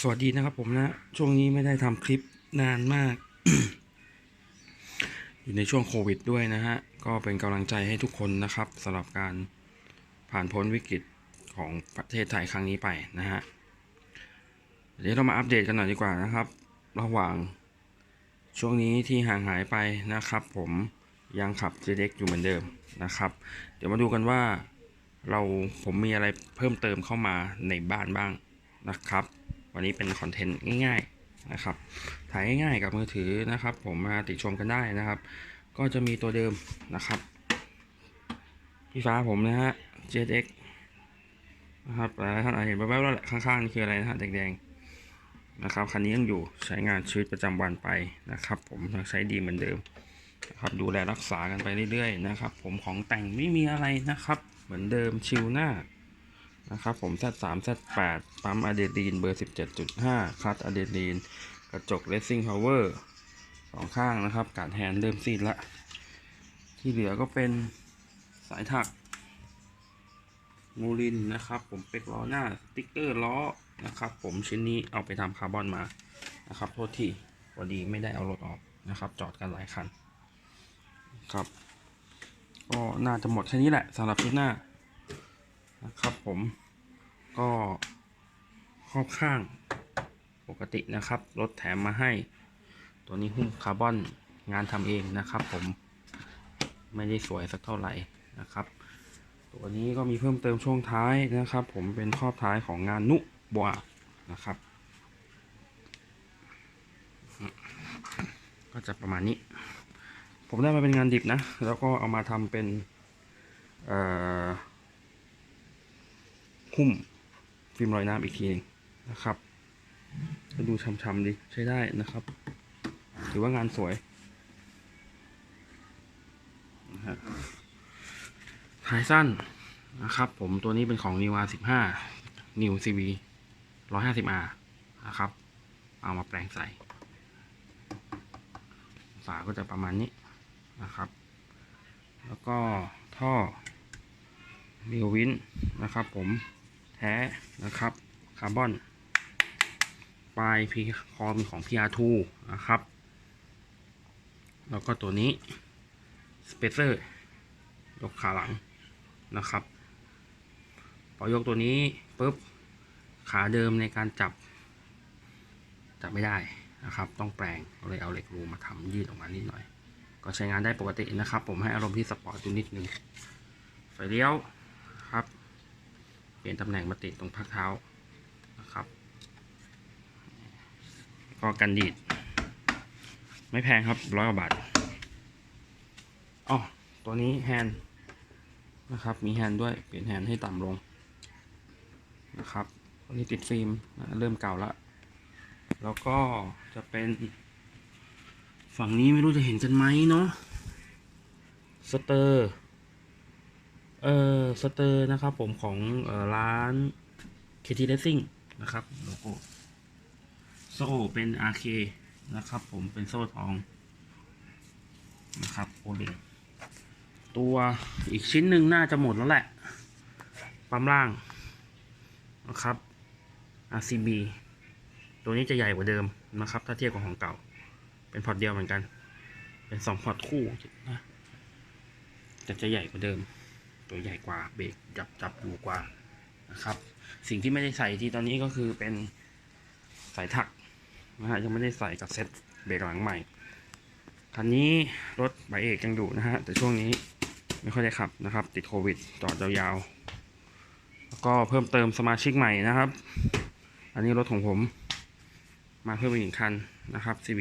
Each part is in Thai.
สวัสดีนะครับผมนะ ช่วงนี้ไม่ได้ทำคลิปนานมาก อยู่ในช่วงโควิดด้วยนะฮะ ก็เป็นกำลังใจให้ทุกคนนะครับสำหรับการผ่านพ้นวิกฤตของประเทศไทยครั้งนี้ไปนะฮะ เดี๋ยวเรามาอัปเดตกันหน่อยดีกว่านะครับ ระหว่างช่วงนี้ที่ห่างหายไปนะครับ ผมยังขับ JDX อยู่เหมือนเดิมนะครับ เดี๋ยวมาดูกันว่าเราผมมีอะไรเพิ่มเติมเข้ามาในบ้านบ้างนะครับ วันนี้เป็นคอนเทนต์ง่าย ๆนะครับ ถ่ายง่ายๆกับมือถือนะครับ ผมมาติชมกันได้นะครับ ก็จะมีตัวเดิมนะครับพี่ฟ้าผมนะฮะ JX นะครับหลายท่านอาจเห็นแว๊บๆแล้วแหละข้างๆนี่คืออะไรนะฮะแดงๆนะครับคันนี้ยังอยู่ใช้งานชีวิตประจำวันไปนะครับ ผมยังใช้ดีเหมือนเดิมนะครับดูแลรักษากันไปเรื่อยๆนะครับ ผมของแต่งไม่มีอะไรนะครับ เหมือนเดิมชิลหน้า นะครับผม Z3 Z8 ปั๊มอะเดรีนเบอร์ 17.5 คัตอะเดรีน กระจก Racing Power สองข้างนะครับ การแฮนด์เริ่มซีดละ ที่เหลือก็เป็นสายถักมูลินนะครับ ผมเป็กล้อหน้าสติ๊กเกอร์ล้อนะครับ ผมชิ้นนี้เอาไปทำคาร์บอนมานะครับ โทษทีพอดีไม่ได้เอารถออกนะครับ จอดกันหลายคันครับ ก็น่าจะหมดแค่นี้แหละสำหรับชุดหน้านะครับ ผม ก็ครอบข้างปกตินะครับ รถแถมมาให้ ตัวนี้หุ้มคาร์บอนงานทำเองนะครับ ผมไม่ได้สวยสักเท่าไหร่นะครับ ตัวนี้ก็มีเพิ่มเติมช่วงท้ายนะครับ ผมเป็นครอบท้ายของงานนุบัวนะครับ ก็จะประมาณนี้ ผมได้มาเป็นงานดิบนะ แล้วก็เอามาทำเป็นเอ่อ หุ้มฟิล์มรอยน้ำอีกทีหนึงนะครับก็ดูช้ำๆดีใช้ได้นะครับ ถือว่างานสวยนะฮะท้ายสั้นนะครับผมตัวนี้เป็นของ New R 15 New CV 150R นะครับ เอามาแปลงใส่ฝาก็จะประมาณนี้นะครับ แล้วก็ท่อมิววินนะครับผม แท้นะครับ คาร์บอน ปลายพีคอมของ PR2 นะครับ แล้วก็ตัวนี้สเปเซอร์ยกขาหลังนะครับ พอยกตัวนี้ปุ๊บขาเดิมในการจับ จับไม่ได้นะครับ ต้องแปลงก็เลยเอาเหล็กรูมาทำยืดออกมานิดหน่อย ก็ใช้งานได้ปกตินะครับ ผมให้อารมณ์ที่สปอร์ตอยู่นิดนึงไฟเลี้ยวครับ ลี่ยนตำแหน่งมาติดตรงพักเท้านะครับ ก็กันดีด ไม่แพงครับร้อยกว่าบาทอ๋อตัวนี้แฮนด์นะครับ มีแฮนด์ด้วยเปลี่ยนแฮนด์ให้ต่ำลงนะครับตัวนี้ติดฟิล์มนะเริ่มเก่าแล้วแล้วก็จะเป็นฝั่งนี้ไม่รู้จะเห็นกันไหมเนาะสเตอร์ เอ่อสเตอร์นะครับผมของออร้าน KT Racing นะครับโลโก้โซ่เป็น RK นะครับผมเป็นโซ่ทองนะครับโอเลตัวอีกชิ้นหนึ่งน่าจะหมดแล้วแหละปั๊มล่างนะครับ RCB ตัวนี้จะใหญ่กว่าเดิมนะครับ ถ้าเทียบกับของเก่า เป็นพอร์ตเดียวเหมือนกัน เป็นสองพอร์ตคู่นะแต่จะใหญ่กว่าเดิม ตัวใหญ่กว่าเบรกจับจับอยู่กว่านะครับ สิ่งที่ไม่ได้ใส่ที่ตอนนี้ก็คือเป็นสายถักนะฮะยังไม่ได้ใส่กับเซ็ตเบรกหลังใหม่คันนี้รถใบเอกยังอยู่นะฮะแต่ช่วงนี้ไม่ค่อยได้ขับนะครับ ติดโควิดจอดยาวๆแล้วก็เพิ่มเติมสมาชิกใหม่นะครับ อันนี้รถของผม มาเพิ่มอีกหนึ่งคันนะครับ CB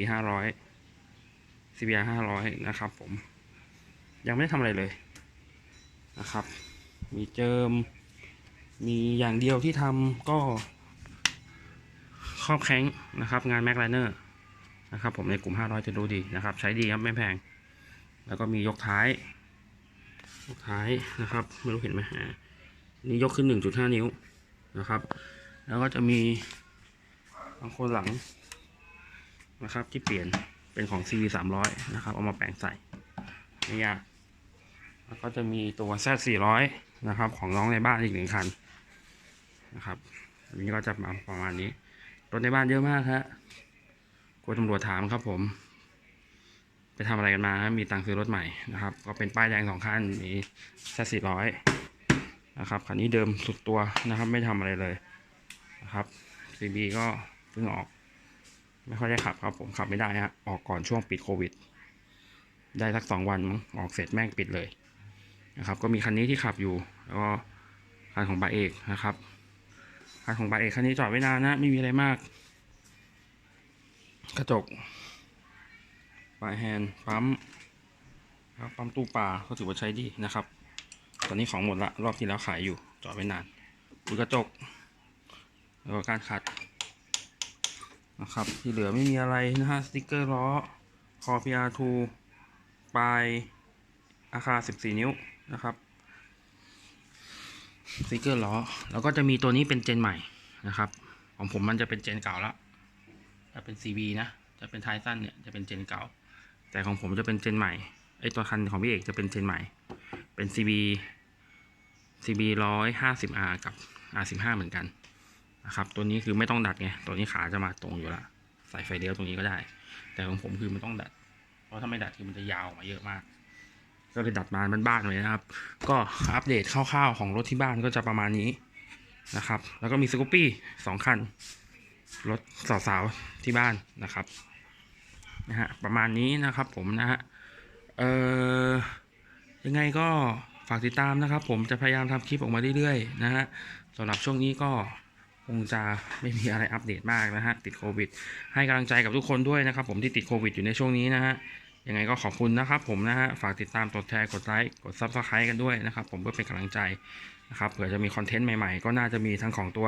500 CBR 500นะครับผมยังไม่ได้ทำอะไรเลย นะครับ มีเจิม มีอย่างเดียวที่ทำก็ครอบแข้งนะครับ งานแม็กไลเนอร์นะครับ ผมในกลุ่ม 500 จะดูดีนะครับ ใช้ดีครับไม่แพง แล้วก็มียกท้าย ยกท้ายนะครับ ไม่รู้เห็นไหมนี่ยกขึ้น 1.5 นิ้วนะครับ แล้วก็จะมีบางคนหลังนะครับที่เปลี่ยนเป็นของ CV 300 นะครับ เอามาแปลงใส่ไม่ยาก แล้วก็จะมีตัว Z 400นะครับ ของน้องในบ้านอีกหนึ่งคันนะครับอันนี้ก็จะมาประมาณนี้ รถในบ้านเยอะมากฮะกลัวตำรวจถามครับผม ไปทำอะไรกันมาฮะมีตังค์ซื้อรถใหม่นะครับ ก็เป็นป้ายแดงสองคันมีแค่สี่ร้อยนะครับคันนี้เดิมสุดตัวนะครับ ไม่ทำอะไรเลยนะครับ CB ก็เพิ่งออก ไม่ค่อยได้ขับครับผมขับไม่ได้ฮะออกก่อนช่วงปิดโควิดได้สักสองวันมั้งออกเสร็จแม่งปิดเลย นะครับ ก็มีคันนี้ที่ขับอยู่ แล้วก็คันของบาเอกนะครับคันของบาเอกคันนี้จอดไว้นานนะ ไม่มีอะไรมาก กระจกปลายแฮนด์ปั๊มครับปั๊มตู้ปลาก็ถือว่าใช้ดีนะครับ ตอนนี้ของหมดละรอบที่แล้วขายอยู่จอดไว้นานดูกระจกแล้วก็การขัดนะครับ ที่เหลือไม่มีอะไรนะฮะสติกเกอร์ล้อคอ PR2 ปลายอาคา14 นิ้ว นะครับสติกเกอร์ล้อแล้วก็จะมีตัวนี้เป็นเจนใหม่นะครับ ของผมมันจะเป็นเจนเก่าแล้วจะเป็น CB นะจะเป็นไททันเนี่ยจะเป็นเจนเก่า แต่ของผมจะเป็นเจนใหม่ไอตัวคันของพี่เอกจะเป็นเจนใหม่ เป็น CB CB 150R กับ R15 เหมือนกันนะครับตัวนี้คือไม่ต้องดัดไงตัวนี้ขาจะมาตรงอยู่ละใส่ไฟเลี้ยวตรงนี้ก็ได้ แต่ของผมคือมันต้องดัด เพราะถ้าไม่ดัดคือมันจะยาวออกมาเยอะมาก ก็เลยดัดมาบ้านๆเลยนะครับ ก็อัปเดตคร่าวๆของรถที่บ้านก็จะประมาณนี้นะครับ แล้วก็มีสกูปปี้สองคัน รถสาวๆที่บ้านนะครับนะฮะประมาณนี้นะครับผมนะฮะเอ่อยังไงก็ฝากติดตามนะครับ ผมจะพยายามทำคลิปออกมาเรื่อยๆนะฮะสำหรับช่วงนี้ก็คงจะไม่มีอะไรอัปเดตมากนะฮะติดโควิด ให้กำลังใจกับทุกคนด้วยนะครับ ผมที่ติดโควิดอยู่ในช่วงนี้นะฮะ ยังไงก็ขอบคุณนะครับผมนะฮะฝากติดตามกดแชร์กดไลค์กดซับสไครต์กันด้วยนะครับผมเพื่อเป็นกำลังใจนะครับเผื่อจะมีคอนเทนต์ใหม่ๆ ก็น่าจะมีทั้งของตัว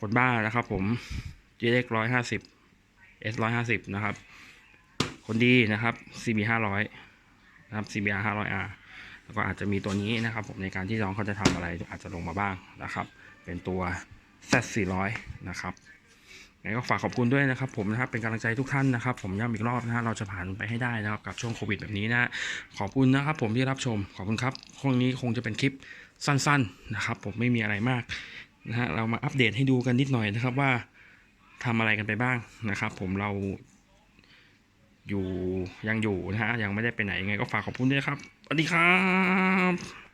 คนบ้านะครับผม GX ร้อยห้าสิบ S ร้อยห้าสิบนะครับ คนดีนะครับ CB ห้าร้อยนะครับ CBR ห้าร้อย R แล้วก็อาจจะมีตัวนี้นะครับ ผมในการที่น้องเขาจะทำอะไรอาจจะลงมาบ้างนะครับ เป็นตัว Z สี่ร้อยนะครับ ก็ฝากขอบคุณด้วยนะครับผมนะครับเป็นกำลังใจทุกท่านนะครับ ผมย้ำอีกรอบนะฮะเราจะผ่านไปให้ได้นะครับกับช่วงโควิดแบบนี้นะขอบคุณนะครับผมที่รับชมขอบคุณครับคงนี้คงจะเป็นคลิปสั้นๆนะครับ ผมไม่มีอะไรมากนะฮะเรามาอัปเดตให้ดูกันนิดหน่อยนะครับว่าทำอะไรกันไปบ้างนะครับ ผมเราอยู่ยังอยู่นะฮะยังไม่ได้ไปไหนยังไงก็ฝากขอบคุณด้วยครับสวัสดีครับ